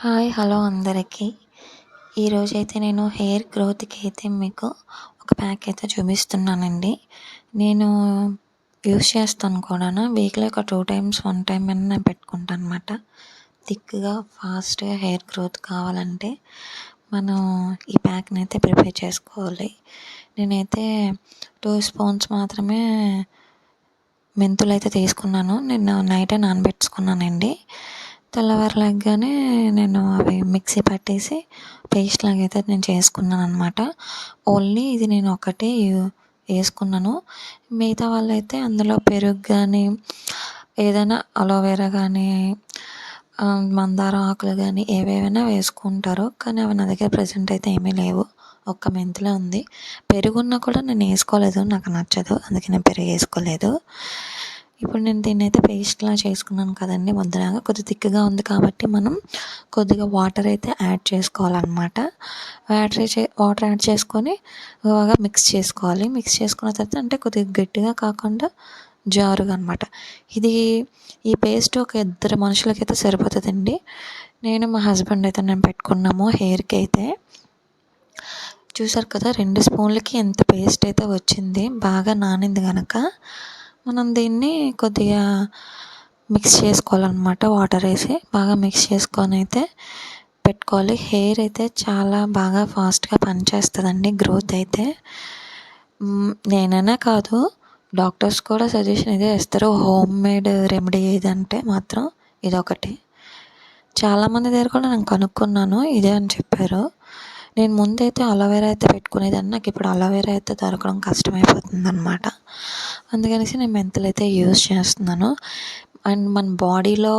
Hi hello అందరికీ. ఈరోజైతే నేను హెయిర్ గ్రోత్కి అయితే మీకు ఒక ప్యాక్ అయితే చూపిస్తున్నానండి. నేను యూస్ చేస్తాను కూడా వీక్లీ ఒక టూ టైమ్స్ వన్ టైం అయినా నేను పెట్టుకుంటాను అనమాట థిక్గా ఫాస్ట్గా హెయిర్ గ్రోత్ కావాలంటే మనం ఈ ప్యాక్ని అయితే ప్రిపేర్ చేసుకోవాలి. నేనైతే టూ స్పూన్స్ మాత్రమే మెంతులు అయితే తీసుకున్నాను. నేను నైటే నానబెట్టుకున్నానండి. తెల్లవారలేకగానే నేను అవి మిక్సీ పట్టేసి పేస్ట్ లాగా అయితే నేను చేసుకున్నాను అనమాట ఓన్లీ ఇది నేను ఒకటే వేసుకున్నాను. మిగతా వాళ్ళైతే అందులో పెరుగు కానీ ఏదైనా అలోవెరా కానీ మందారం ఆకులు కానీ ఏవేవైనా వేసుకుంటారు. కానీ అవి నా దగ్గర ప్రజెంట్ అయితే ఏమీ లేవు. ఒక్క మెంతులే ఉంది. పెరుగున్నా కూడా నేను వేసుకోలేదు. నాకు నచ్చదు. అందుకే నేను పెరుగు వేసుకోలేదు. ఇప్పుడు నేను దీన్ని అయితే పేస్ట్లా చేసుకున్నాను కదండి ముద్దలాగా. కొద్దిగా థిక్గా ఉంది కాబట్టి మనం కొద్దిగా వాటర్ అయితే యాడ్ చేసుకోవాలన్నమాట. వాటర్ వాటర్ యాడ్ చేసుకొని బాగా మిక్స్ చేసుకోవాలి. మిక్స్ చేసుకున్న తర్వాత అంటే కొద్దిగా గట్టిగా కాకుండా జారుగా అనమాట ఇది ఈ పేస్ట్ ఒక ఇద్దరు మనుషులకైతే సరిపోతుందండి. నేను మా హస్బెండ్ అయితే నేను పెట్టుకున్నాము హెయిర్కి అయితే. చూసారు కదా రెండు స్పూన్లకి ఎంత పేస్ట్ అయితే వచ్చింది. బాగా నానింది కనుక మనం దీన్ని కొద్దిగా మిక్స్ చేసుకోవాలన్నమాట. వాటర్ వేసి బాగా మిక్స్ చేసుకొని అయితే పెట్టుకోవాలి. హెయిర్ అయితే చాలా బాగా ఫాస్ట్గా పనిచేస్తుందండి గ్రోత్ అయితే. నేనైనా కాదు డాక్టర్స్ కూడా సజెషన్ ఇదే ఇస్తారు హోమ్ మేడ్ రెమెడీ ఏదంటే మాత్రం ఇదొకటి. చాలామంది దగ్గర కూడా నేను కనుక్కున్నాను ఇదే అని చెప్పారు. నేను ముందైతే అలోవెరా అయితే పెట్టుకునేదాన్ని. నాకు ఇప్పుడు అలోవెరా అయితే దొరకడం కష్టమైపోతుంది అనమాట అందుకనేసి నేను మెంతులు అయితే యూస్ చేస్తున్నాను. అండ్ మన బాడీలో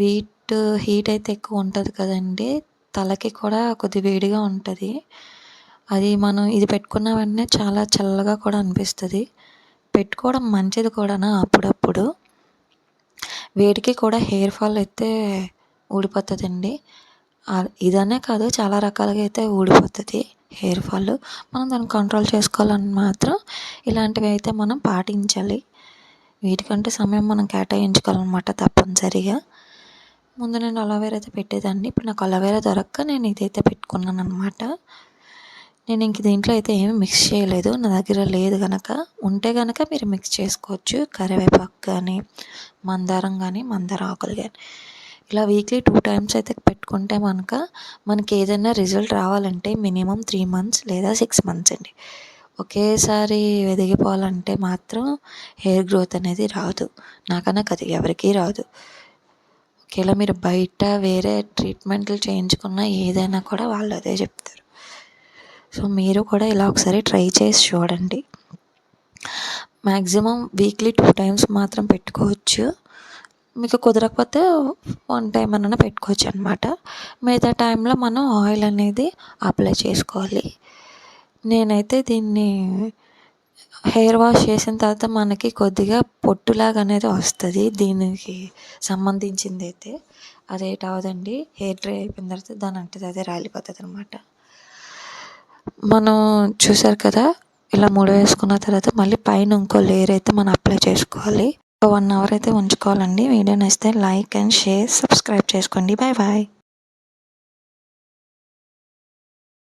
వీట్ హీట్ అయితే ఎక్కువ ఉంటుంది కదండి. తలకి కూడా కొద్ది వేడిగా ఉంటుంది. అది మనం ఇది పెట్టుకున్న వెంటనే చాలా చల్లగా కూడా అనిపిస్తుంది. పెట్టుకోవడం మంచిది కూడా అప్పుడప్పుడు. వేడికి కూడా హెయిర్ ఫాల్ అయితే ఊడిపోతుందండి. ఇదనే కాదు చాలా రకాలుగా అయితే ఊడిపోతుంది. హెయిర్ ఫాల్ మనం దాన్ని కంట్రోల్ చేసుకోవాలని మాత్రం ఇలాంటివి అయితే మనం పాటించాలి. వీటికంటే సమయం మనం కేటాయించుకోవాలన్నమాట తప్పనిసరిగా. ముందు నేను అలోవేరా అయితే పెట్టేదాన్ని. ఇప్పుడు నాకు అలోవేరా దొరక్క నేను ఇదైతే పెట్టుకున్నాను అనమాట నేను ఇంక దీంట్లో అయితే ఏమి మిక్స్ చేయలేదు. నా దగ్గర లేదు కనుక ఉంటే కనుక మీరు మిక్స్ చేసుకోవచ్చు. కరివేపాకు కానీ మందారం కానీ మందార ఆకులు కానీ. ఇలా వీక్లీ టూ టైమ్స్ అయితే పెట్టుకుంటే కనుక మనకి ఏదైనా రిజల్ట్ రావాలంటే మినిమం త్రీ మంత్స్ లేదా సిక్స్ మంత్స్ అండి. ఒకేసారి ఎదిగిపోవాలంటే మాత్రం హెయిర్ గ్రోత్ అనేది రాదు. నాకన్నా కది ఎవరికీ రాదు. ఒకవేళ మీరు బయట వేరే ట్రీట్మెంట్లు చేయించుకున్న ఏదైనా కూడా వాళ్ళు అదే చెప్తారు. సో మీరు కూడా ఇలా ఒకసారి ట్రై చేసి చూడండి. మ్యాక్సిమం వీక్లీ టూ టైమ్స్ మాత్రం పెట్టుకోవచ్చు. మీకు కుదరకపోతే వన్ టైం అన్న పెట్టుకోవచ్చు అనమాట మిగతా టైంలో మనం ఆయిల్ అనేది అప్లై చేసుకోవాలి. నేనైతే దీన్ని హెయిర్ వాష్ చేసిన తర్వాత మనకి కొద్దిగా పొట్టులాగా అనేది వస్తుంది. దీనికి సంబంధించింది అయితే అదేట అవదండి హెయిర్ డ్రై అయిపోయిన తర్వాత దాని అంటే అదే రాలిపోతుంది అనమాట మనం చూసారు కదా ఇలా ముడి వేసుకున్న తర్వాత మళ్ళీ పైన ఇంకో లేయర్ అయితే మనం అప్లై చేసుకోవాలి. ఒక వన్ అవర్ అయితే ఉంచుకోవాలండి. వీడియో నచ్చితే లైక్ అండ్ షేర్ సబ్స్క్రైబ్ చేసుకోండి. Bye bye.